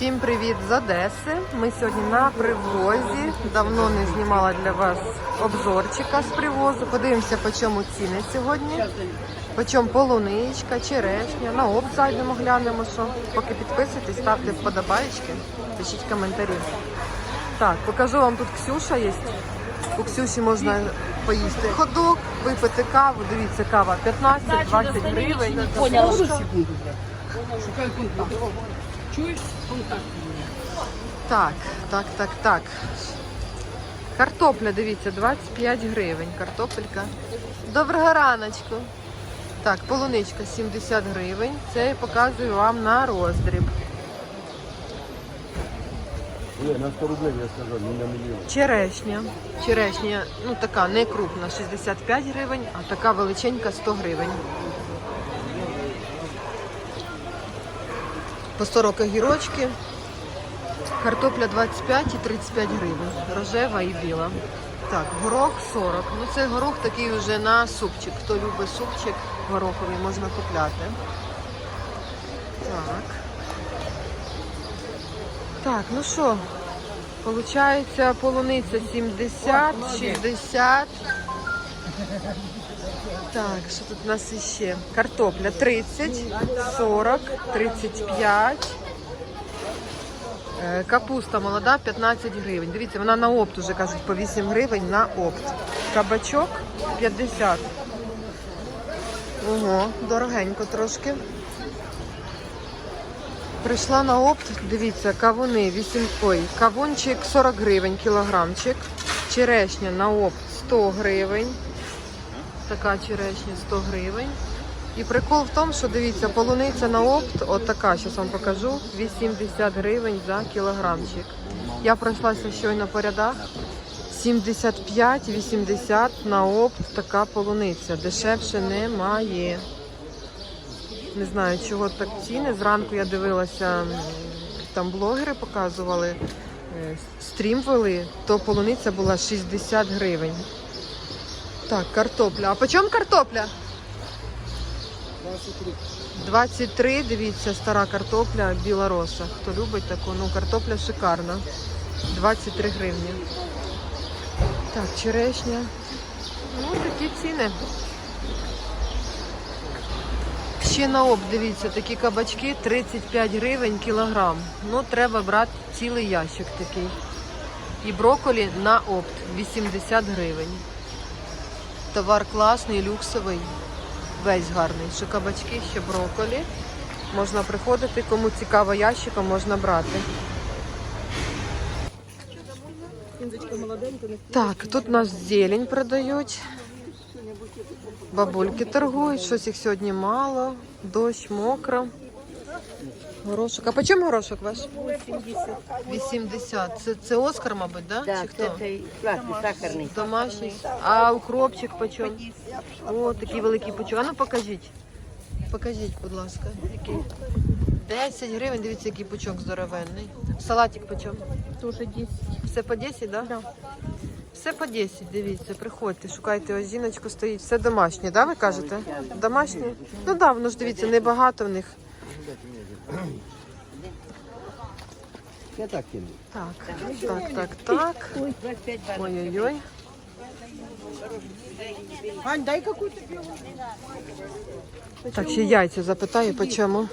Всім привіт з Одеси. Ми сьогодні на привозі. Давно не знімала для вас обзорчика з привозу. Подивимося, по чому ціни сьогодні. По чому полуничка, черешня. На опт зайдемо, глянемо, що. Поки підписуйтесь, ставте вподобайки, пишіть коментарі. Так, покажу вам тут Ксюша є. У Ксюші можна поїсти ходок, випити каву. Дивіться, кава 15-20 гривень. Шукаю контакт. Чуєш? Контакт. Так, так, так, так. Картопля, дивіться, 25 гривень. Картопелька. Доброго раночку. Так, полуничка 70 гривень. Це я показую вам на роздріб. Не, на 100 рублей я сказал, не на миллион. Черешня. Черешня, ну така не крупна, 65 гривень, а така величенька 100 гривень. По 40 огірочки. Картопля 25 і 35 гривень. Рожева і біла. Так, горох 40. Ну це горох такий вже на супчик. Хто любить супчик гороховий, можна купляти. Так. Так, ну що, Получається полуниця 70, 60. Так, що тут у нас іще? Картопля 30, 40, 35. Е, Капуста молода 15 гривень. Дивіться, вона на опт уже кажуть по 8 гривень на опт. Кабачок 50. Ого, дорогенько трошки. Прийшла на опт, дивіться, кавуни 8, ой, кавунчик 40 гривень кілограмчик. Черешня на опт 100 гривень. Така черешня 100 гривень. І прикол в тому, що дивіться, полуниця на опт, от така, зараз вам покажу, 80 гривень за кілограмчик. Я пройшлася щойно по рядах. 75-80 на опт така полуниця. Дешевше немає. Не знаю, чого так ціни. Зранку я дивилася, там блогери показували, е, стрім вели, то полуниця була 60 гривень. Так, картопля. А по чому картопля? 23, дивіться, стара картопля, біла роса. Хто любить таку, ну картопля шикарна. 23 гривні. Так, черешня. Ну, такі ціни. Ще на об, дивіться, такі кабачки 35 гривень кілограм. Ну, треба брати цілий ящик такий. І брокколі на опт 80 гривень. Товар класний, люксовий, весь гарний. Ще кабачки, ще брокколі. Можна приходити, кому цікаво ящиком, можна брати. Так, тут у нас зелень продають. Бабульки торгують, щось їх сьогодні мало, дощ, мокро. Горошок. А по чому горошок ваш? 80. 80. Це, це Оскар, мабуть, да? Да, Чи це хто? класний, сахарний. Домашній. А укропчик по чому? О, такий великий пучок. А ну покажіть. Покажіть, будь ласка. Який? 10 гривень, дивіться, який пучок здоровенний. Салатик по чому? Тоже 10. Все по 10, так? Да? Все по 10, дивіться, приходьте, шукайте ось жіночку стоїть. Все домашнє, да, ви кажете? Домашнє? Ну да, воно ж дивіться, небагато в них. Я так кину. Так, так, так, так. Ой-ой-ой. Ань, дай какую-то Так, ще яйця запитаю, по чому.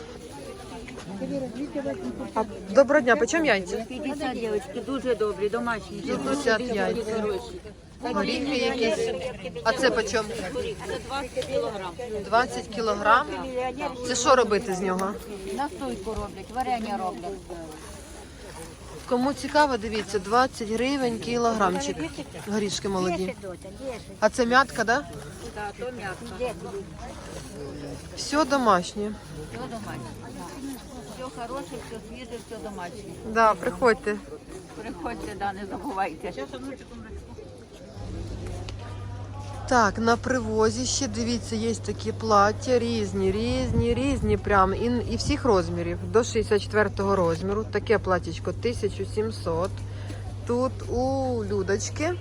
А, доброго дня, по чому яйця? 50 дівчатки, дуже добрі, домашні. 50 яйця. Горіхи якісь. А це по чому? Це 20 кілограм. 20 кілограм. Це що робити з нього? Настойку роблять, варення роблять. Кому цікаво, дивіться, 20 гривень кілограмчик. Горішки молоді. А це м'ятка, да? Так, то м'ясо. Все домашнє. Все домашнє. Все хороше, все свіже, все домашнє. Да, приходьте. Приходьте, да, не забувайте. Так, на привозі ще дивіться, є такі плаття різні, різні, різні, прям і, і всіх розмірів. До 64-го розміру. Таке платтячко 1700. Тут у Людочки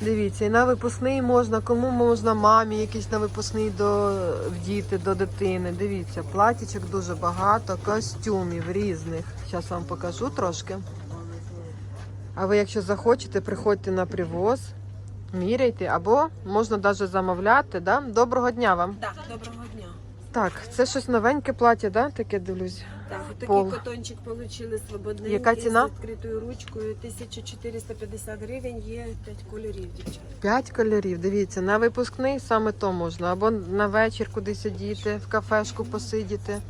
Дивіться, і на випускний можна, кому можна мамі якийсь на випускний до діти, до дитини. Дивіться, платічок дуже багато, костюмів різних. Зараз вам покажу трошки. А ви, якщо захочете, приходьте на привоз, міряйте, або можна навіть замовляти. Да? Доброго дня вам. Так, доброго дня. Так, це щось новеньке плаття, да? таке дивлюсь. Так, такий Пол. котончик отримали свободненький Яка ціна? з відкритою ручкою. 1450 гривень, є 5 кольорів, дівчата. П'ять кольорів. Дивіться, на випускний саме то можна. Або на вечір кудись сидіти, в кафешку посидіти.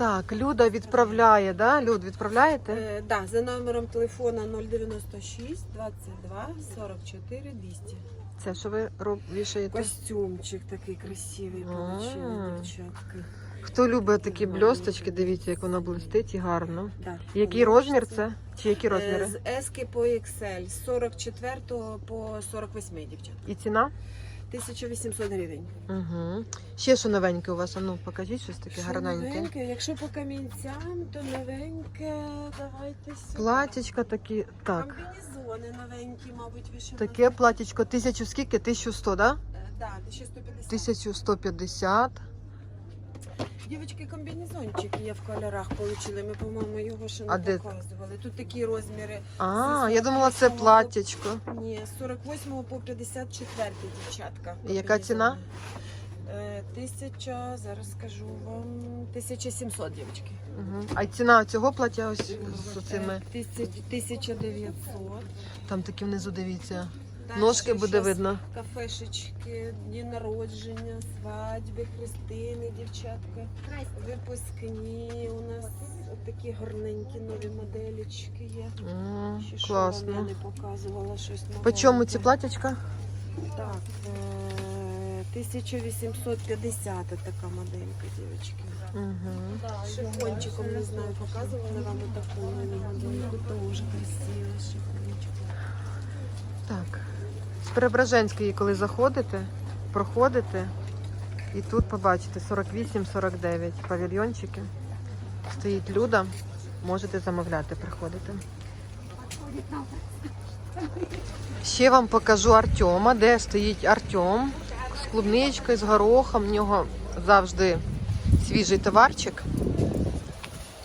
Так, Люда відправляє, да? Люд, відправляєте? Е, да, за номером телефона 096 22 44 200. Це що ви роб... вішаєте? Костюмчик такий красивий получили, дівчатки. Хто любить такі бльосточки, дивіться, як воно блистить і гарно. Да. Який розмір це? Чи які Е, розміри? З S по XL, з 44 по 48, дівчата. І ціна? 1800 гривень. Угу. Ще що новеньке у вас? А ну покажіть щось таке Що гарненьке. новеньке? Якщо по камінцям, то новеньке, давайте сюди. Платічка такі. Так. Комбінезони новенькі, мабуть, вишивані. Таке платічко тисячу скільки? 1100, да? Е, Да, 1150. 1150. Дівчатки, комбінезончик є в кольорах получили. Ми, по-моєму, його ще не А де? показували. Тут такі розміри. А, я думала, це платтячко. Ні, з 48 по 54 дівчатка. І яка ціна? Е, Тисяча, зараз скажу вам, 1700, дівчатки. Угу. А ціна цього плаття ось з цими. Е, тисяч- 1900. Там такі внизу дивіться. Дальше Ножки буде щас видно. Кафешечки, дні народження, свадьби, хрестини, дівчатка. Випускні у нас такі гарненькі нові моделічки є. М, Ще що вам я не показувала щось нове. По чому ці платячка? Так, е, 1850 така моделька, дівчатки. Угу. Шифончиком, не знаю, показувала вам таку модельку, дуже красива шифончик. Так. З Преображенської, коли заходите, проходите, і тут побачите 48-49 павільйончики. Стоїть люда, можете замовляти, приходити. Ще вам покажу Артема, де стоїть Артем з клубничкою, з горохом. В нього завжди свіжий товарчик.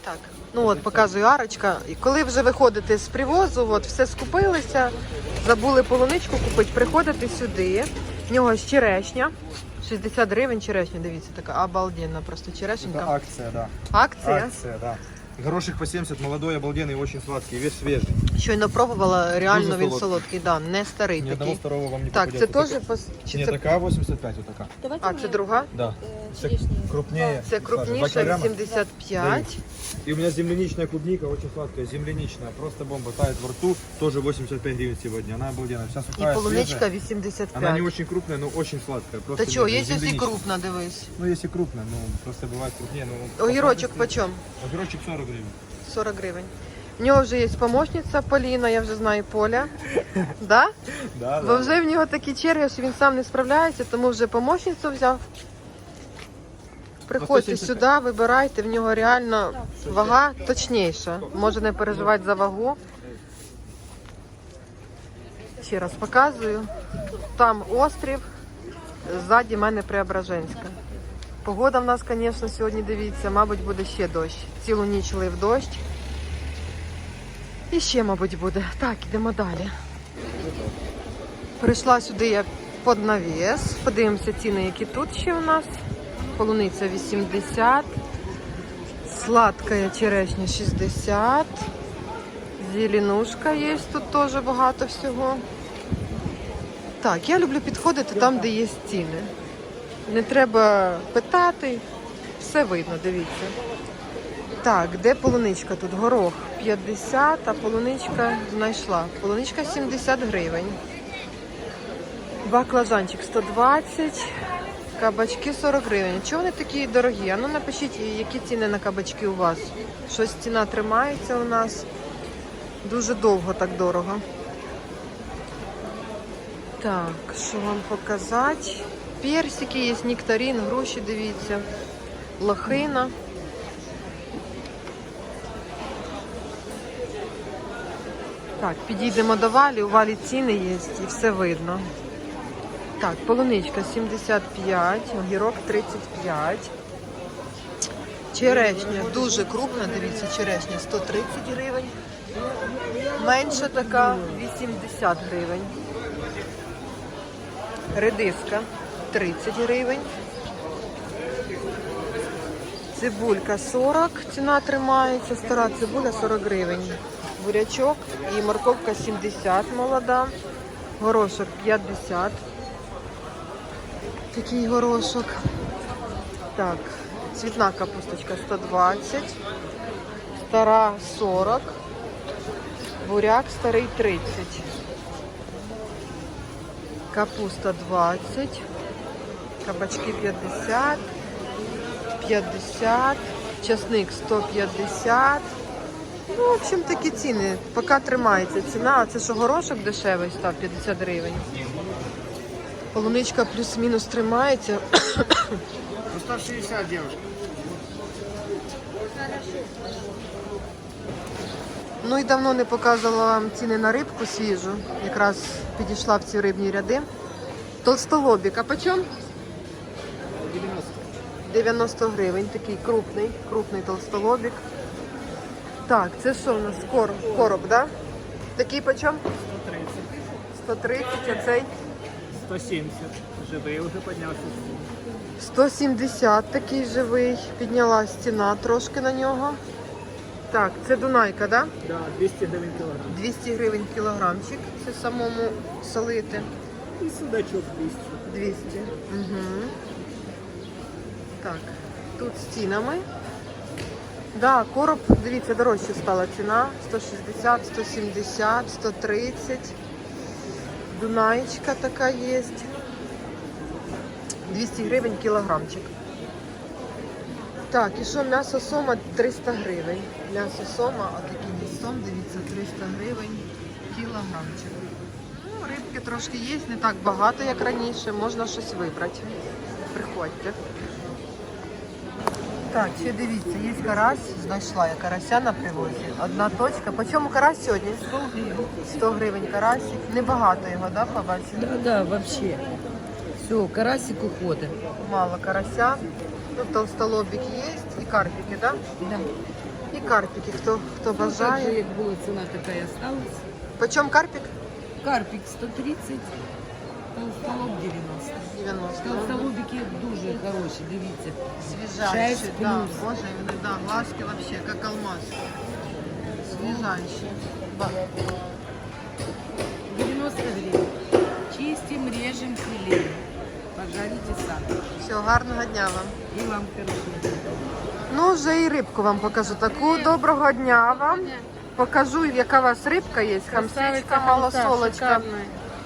Так, ну от показую арочка. І коли вже виходите з привозу, от все скупилися, забули полуничку купити, приходите сюди. В нього ж черешня. 60 гривень черешня, дивіться, така обалденна просто Это черешенька. акция, да. Акція. Акция, да. Горошек по 70, молодой, обалденный, очень сладкий, весь свежий. Щойно пробувала, реально Дуже він солодкий. солодкий, да, не старий Ни одного такий. второго вам не Так, це попадется. теж пос- чи Не це... такая 85, вот такая. А, це друга? Да. Е, Это крупнее. Це крупніша, килограмма. 85. И у меня земляничная клубника, очень сладкая, земляничная, просто бомба, тает во рту, тоже 85 гривен сегодня, она обалденная, вся І сухая, полуничка свежая. 85. Она не очень крупная, но очень сладкая. Просто Та чого, нежная, є ось і земляничная. крупна, дивись. Ну, если крупная, ну, просто бывает крупнее. Ну, Огірочок почем? Огірочок 40 гривен. 40 гривень. В нього вже є помощниця Поліна, я вже знаю Поля. Да? Да, Бо вже в нього такі черги, що він сам не справляється, тому вже помощницю взяв. Приходьте сюди, вибирайте, в нього реально вага точніша. Може не переживати за вагу. Ще раз показую. Там острів, ззаді мене Преображенська. Погода в нас, звісно, сьогодні дивіться, мабуть, буде ще дощ. Цілу ніч лив дощ. І ще, мабуть, буде. Так, ідемо далі. Прийшла сюди я під навіс. Подивимося ціни, які тут ще у нас. Полуниця 80, сладкая черешня 60, зеленушка є, тут теж багато всього. Так, я люблю підходити там, де є ціни. Не треба питати, все видно, дивіться. Так, де полуничка тут? Горох 50, а полуничка знайшла. Полуничка 70 гривень. Баклажанчик 120, кабачки 40 гривень. Чого вони такі дорогі? А ну напишіть, які ціни на кабачки у вас. Щось ціна тримається у нас. Дуже довго так дорого. Так, що вам показати? Персики є, нектарин, груші, дивіться. Лохина. Так, підійдемо до валі, у валі ціни є і все видно. Так, полуничка 75, огірок 35. Черешня дуже крупна, дивіться, черешня 130 гривень. Менша така 80 гривень. Редиска 30 гривень. Цибулька 40, ціна тримається, стара цибуля 40 гривень. Бурячок і морковка 70 молода, горошок 50. Такий горошок. Так, цвітна капусточка 120, стара 40, буряк старий 30. Капуста 20, кабачки 50, 50, часник 150. Ну, в общем, такі ціни. Поки тримається ціна, а це що горошок дешевий став 50 гривень. Полуничка плюс-мінус тримається. Ну, 160, девушка. Ну і давно не показувала вам ціни на рибку свіжу. Якраз підійшла в ці рибні ряди. Толстолобік, а по чому? 90. 90 гривень, такий крупний, крупний толстолобік. Так, це що у нас? Короб, короб да? Такий по чому? 130, а цей 170. Живий вже піднявся. 170 такий живий. Піднялась ціна трошки на нього. Так, це Дунайка, да? Да, 200 гривень кілограм. 200 гривень кілограмчик. Це самому солити. І судачок 200. 200. Угу. Так, тут з цінами. Да, короб, дивіться, дорожче стала ціна. 160, 170, 130. Дунаєчка така є. 200 гривень кілограмчик. Так, і що м'ясо сома 300 гривень. М'ясо сома, а такий сом, дивіться, 300 гривень кілограмчик. Ну, рибки трошки є, не так багато, як раніше. Можна щось вибрати. Приходьте. Так, ще дивіться, є карась, знайшла я карася на привозі. Одна точка. По чому карась сьогодні? 100 гривень. 100 гривень карасик. Небагато його, да, побачили? Да, да, вообще. Все, карасик уходит. Мало карася. Ну, толстолобик є і карпики, да? Да. І карпики, хто, хто Ну, так же, бажає. як була ціна, така і осталась. По чому карпик? Карпік 130, толстолоб 90. 90. Толстолобики дуже хороші, дивіться. Свіжайші, да. Боже, вони, да, глазки вообще, как алмаз. Свіжайші. Ба- 90 гривень. Чистим, режем, филеем. Пожарите сами. Все, гарного дня вам. І вам хорошо. Ну, вже і рибку вам покажу. Таку доброго дня вам. Покажу, яка у вас рибка є. Хамсичка, малосолочка.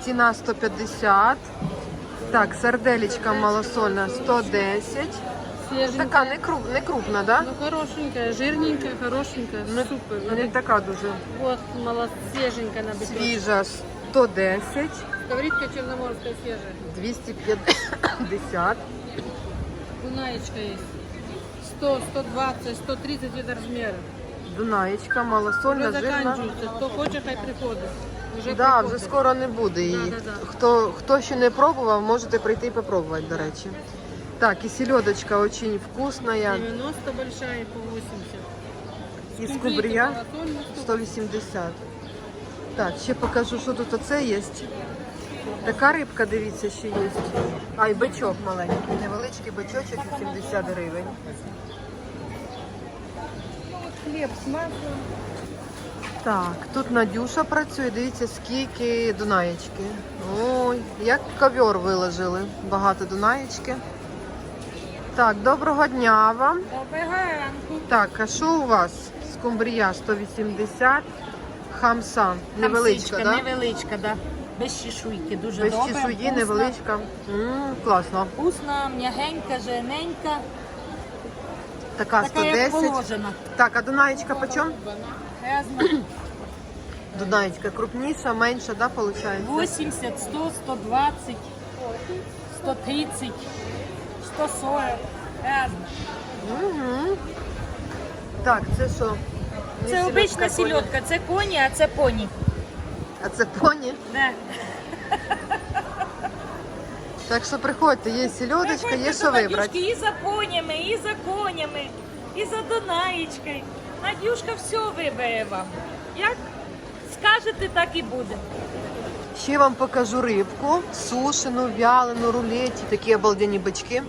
Ціна 150. Так, сарделечка малосольна 110. Така не, круп, не крупна, да? Ну, хорошенькая, жирненькая, хорошенькая, Ну, супер. Не така дуже. Вот, мало свеженькая на биточке. Свіжа 110, Ковритка черноморская свежая. 250. Дунаечка есть. 100, 120, 130 это размеры. Дунаєчка, малосольна, жирна. Кто хочет, хай приходит. Уже Да, вже скоро не буде її. Да, да, да. Хто, хто ще не пробував, можете прийти і попробувати, до речі. Так, і селедочка очень вкусная. 90 большая и по 80. І Скумбрийка скумбрія малосольная, 100. 180. Так, ще покажу, що тут оце є. Така рибка, дивіться, ще є. А, і бичок маленький, невеличкий бичочок 80 гривень. Хлеб с маслом. Так, тут Надюша працює, дивіться, скільки дунаєчки. Ой, як ковер виложили. Багато дунаєчки. Так, доброго дня вам. Доброго ранку. Так, а що у вас? Скумбрія 180, хамса. Невеличка, Хамсичка, так? Да? Невеличка, да. Без чешуйки, дуже Без добре. чешуї, вкусно. невеличка. М, класно. Вкусна, м'ягенька, жирненька, Така така як 110. положена. Так, а дунаєчка по Грязна. Дунаєчка крупніша, менша, да, виходить? 80, 100, 120, 130, 140. Грязна. Угу. Так, це що? Не Це обична сільотка, це коні, а це поні. А це поні? Да. Так що приходьте, є сільодочка, є що вибрати. І за понями, і за конями, і за Донаєчкою. Надюшка все вибере вам. Як скажете, так і буде. Ще вам покажу рибку, сушену, вялену, рулеті, такі обалденні бички.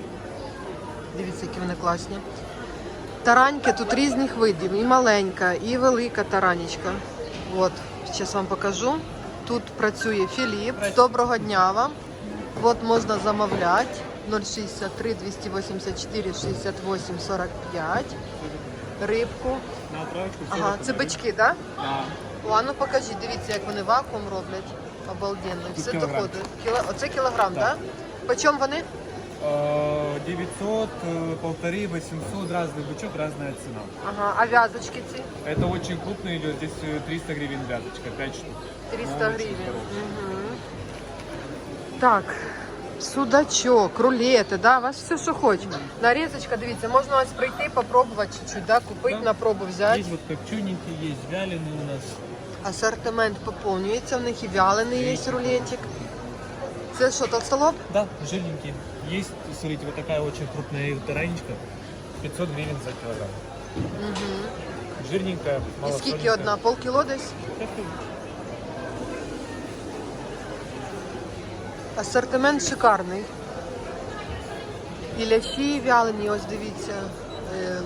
Дивіться, які вони класні. Тараньки тут різних видів, і маленька, і велика таранечка. От, зараз вам покажу. Тут працює Філіп. Доброго дня вам. От можна замовляти 063 284 68 45 Рибку. На отправочку Ага, це бички, так? Да? О, а ну покажіть, дивіться, як вони вакуум роблять. Обалденно. І Все кілограм. доходить. Кіло... Оце кілограм, так? Да? По чому вони? 900, э, полторы, 800, разный бычок, разная цена. Ага, а вязочки ці? Это очень крупно идет, здесь э, 300 гривен вязочка, 5 штук. 300 Ну, очень гривень. хороший. Угу. Так, судачок, рулети, да, у вас все, що хоч. Нарізочка, дивіться, можна ось прийти, попробувати чуть-чуть, да, купити Да. на пробу взяти. Есть вот копчененькие, есть вяленые у нас. Асортимент поповнюється, в них і вялений є рулетик. Це що, толстолоб? Да, жирненькие. Есть, смотрите, вот такая очень крупная таранечка, 500 гривен за килограмм. Жирненькая, І мало скільки одна? Полкіло десь? Асортимент шикарний. І лящі і вялені, ось дивіться. Ем,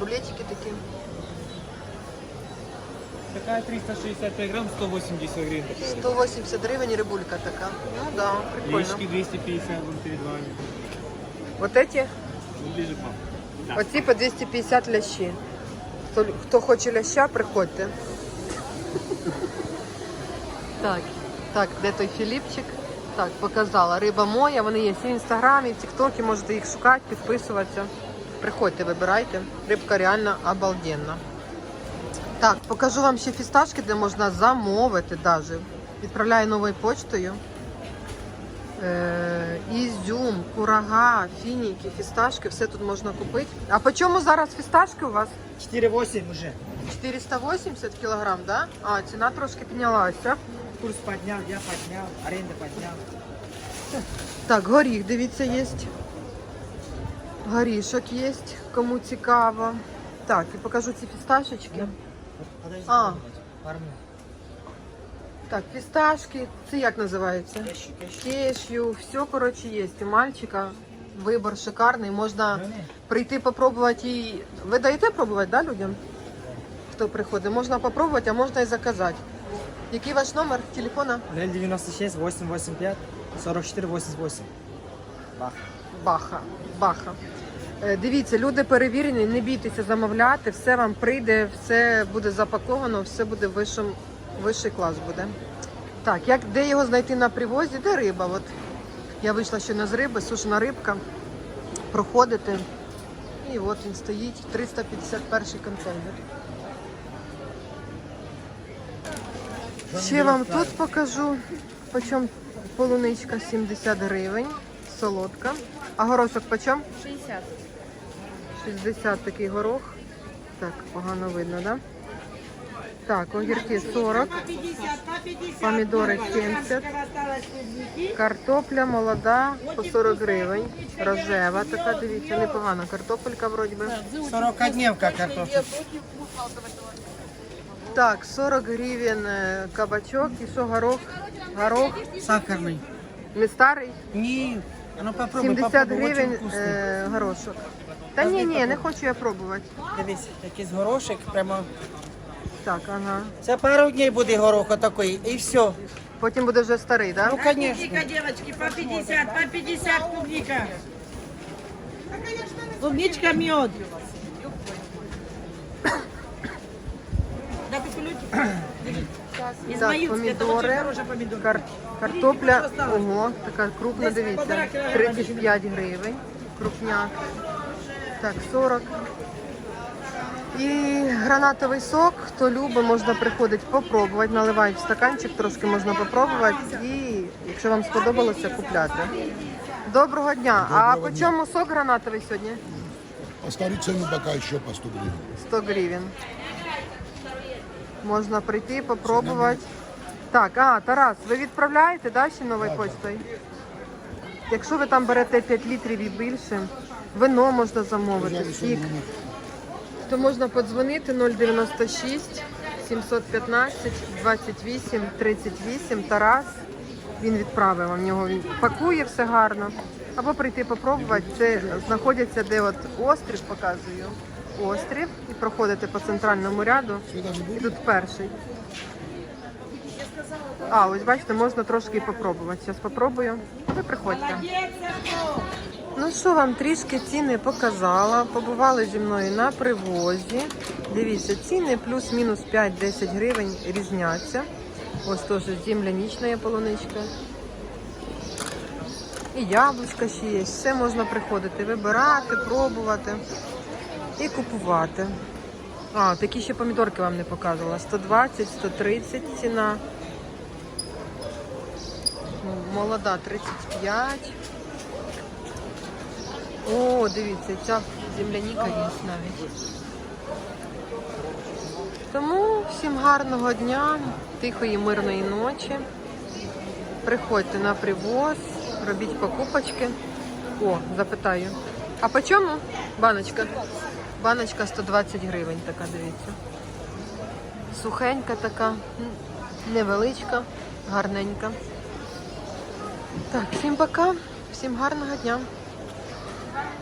рулетики такі. Такая 365 грамм, 180 гривен. Такая. 180 гривень рибулька така. Ну да, прикольно. Яички 250 вон перед вами. Вот эти, Ближе к вам. Да. оці по 250 лящі. Хто, хто хоче ляща, приходьте. Так, так, де той Філіпчик? Так, показала. Риба моя, вони є в інстаграмі, в тіктокі, можете їх шукати, підписуватися. Приходьте, вибирайте. Рибка реально обалденна. Так, покажу вам ще фісташки, де можна замовити даже. Відправляю новою почтою. Е, ізюм, курага, фініки, фісташки, все тут можна купити. А по чому зараз фісташки у вас? 4,8 уже. 480 кілограм, да? А, ціна трошки піднялася. Курс поднял, я поднял, аренда поднял. Так, горіх, дивіться, є. Горішок є, кому цікаво. Так, і покажу ці фісташечки. А. Так, фісташки, це як називається? Кешю, все, коротше, є. У мальчика вибір шикарний. Можна прийти попробувати і. Ви даєте пробувати, да, людям? Хто приходить? Можна попробувати, а можна і заказати. Який ваш номер телефона? 096 885 44 88. Бах. Баха. Баха. Е, Дивіться, люди перевірені, не бійтеся замовляти, все вам прийде, все буде запаковано, все буде вищим, вищий клас буде. Так, як де його знайти на привозі? Де риба? От я вийшла ще не з риби, сушена рибка. Проходите. І от він стоїть, 351 контейнер. Ще вам тут покажу, почем полуничка 70 гривень, солодка. А горошок почем? 60. 60 такий горох. Так, погано видно, да? Так, огірки 40, помідори 70, картопля молода по 40 гривень, рожева така, дивіться, непогана картопелька вроді би. 40-дневка картошка. Так, 40 гривень е, кабачок і що горох? Горох Сахарный. не старий? А ну попробуй, 70 попробуй, гривень е, горошок. Та ні, ні, не хочу я пробувати. Дивись, якийсь горошек, прямо. Так, ага. Це пару днів буде горох такий, і все. Потім буде вже старий, так? Ну, Да? конечно. девочки, по 50, по 50 клубника. Клубничка мед. Да, Из Так, это очень помидор. кар- картопля, ого, така крупна, дивіться, 35 гривень, крупняк, так, 40. І гранатовий сок, хто любить, можна приходити попробувати, наливають в стаканчик, трошки можна попробувати і, якщо вам сподобалося, купляти. Доброго дня. а по чому сок гранатовий сьогодні? Оставить цену пока еще по 100 гривен. 100 гривень. Можна прийти, попробувати. Так, а, Тарас, ви відправляєте да, ще новою почтою? Якщо ви там берете 5 літрів і більше, вино можна замовити, сік, то можна подзвонити 096 715 28 38 Тарас. Він відправив вам В нього. Він пакує все гарно. Або прийти попробувати. Це знаходиться, де от острів показую. Острів. І проходите по центральному ряду. І тут перший. А, ось бачите, можна трошки попробувати. Зараз попробую. Ви приходьте. Ну що вам трішки ціни показала. Побували зі мною на привозі. Дивіться, ціни плюс-мінус 5-10 гривень різняться. Ось теж землянічна є полуничка. І яблучка ще є. Все можна приходити, вибирати, пробувати і купувати. А, такі ще помідорки вам не показувала. 120, 130 ціна. Молода 35. О, дивіться, ця земляніка є навіть. Тому всім гарного дня, тихої, мирної ночі. Приходьте на привоз, робіть покупочки. О, запитаю. А по чому баночка? Баночка 120 гривень така, дивіться. Сухенька така, невеличка, гарненька. Так, всім пока, всім гарного дня. Thank you.